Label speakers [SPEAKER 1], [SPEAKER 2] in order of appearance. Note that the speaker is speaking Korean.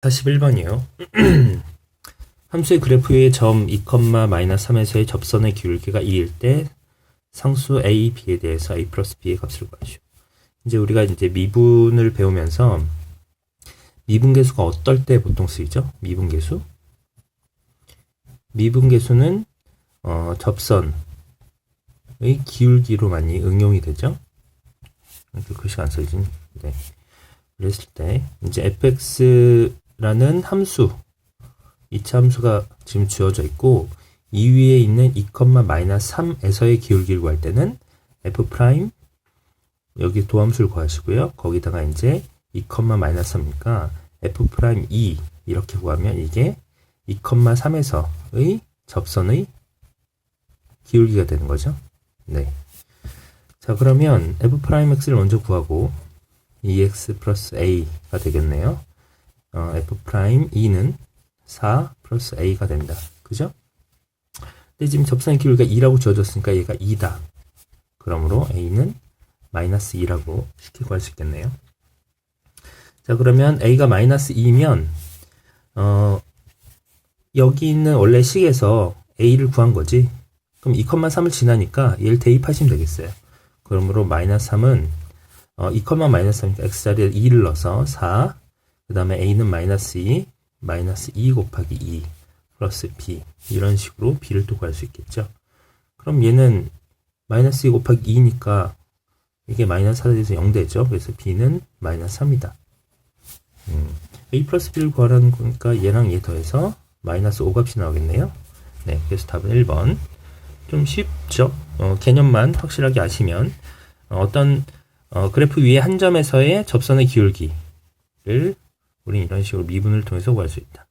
[SPEAKER 1] 41번이에요. 함수의 그래프 위의 점 2, 마이너스 3에서의 접선의 기울기가 2일 때 상수 a, b에 대해서 a 플러스 b의 값을 구하시오. 이제 우리가 이제 미분을 배우면서 미분계수가 어떨 때 보통 쓰이죠? 미분계수? 미분계수는 어, 접선의 기울기로 많이 응용이 되죠. 이렇게 글씨가 안 써지니. 네. 그랬을 때 이제 fx 라는 함수 2차 함수가 지금 주어져 있고 이 위에 있는 2, 마이너스 3에서의 기울기를 구할 때는 f 프라임 여기 도함수를 구하시고요. 거기다가 이제 2, 마이너스 3이니까 f 프라임 2 이렇게 구하면 이게 2, 3에서의 접선의 기울기가 되는 거죠. 네. 자, 그러면 f 프라임 x를 먼저 구하고 2x 플러스 a가 되겠네요. 어, f 프라임 2는 4 플러스 a가 된다. 그죠? 근데 지금 접선의 기울기가 2라고 주어졌으니까 얘가 2다. 그러므로 a는 마이너스 2라고 쉽게 구할 수 있겠네요. 자, 그러면 a가 마이너스 2면 어, 여기 있는 원래 식에서 a를 구한 거지. 그럼 2,3을 지나니까 얘를 대입하시면 되겠어요. 그러므로 마이너스 3은 어, 2, 마이너스 3이니까 x자리에 2를 넣어서 4, 그 다음에 a는 마이너스 2, 마이너스 2 곱하기 2 플러스 b 이런 식으로 b를 또 구할 수 있겠죠. 그럼 얘는 마이너스 2 곱하기 2니까 이게 마이너스 4에서 0 되죠. 그래서 b는 마이너스 3이다. 음, a 플러스 b를 구하라는 거니까 얘랑 얘 더해서 마이너스 5 값이 나오겠네요. 네, 그래서 답은 1번. 좀 쉽죠? 어, 개념만 확실하게 아시면 어, 어떤 어, 그래프 위에 한 점에서의 접선의 기울기를 우리는 이런 식으로 미분을 통해서 구할 수 있다.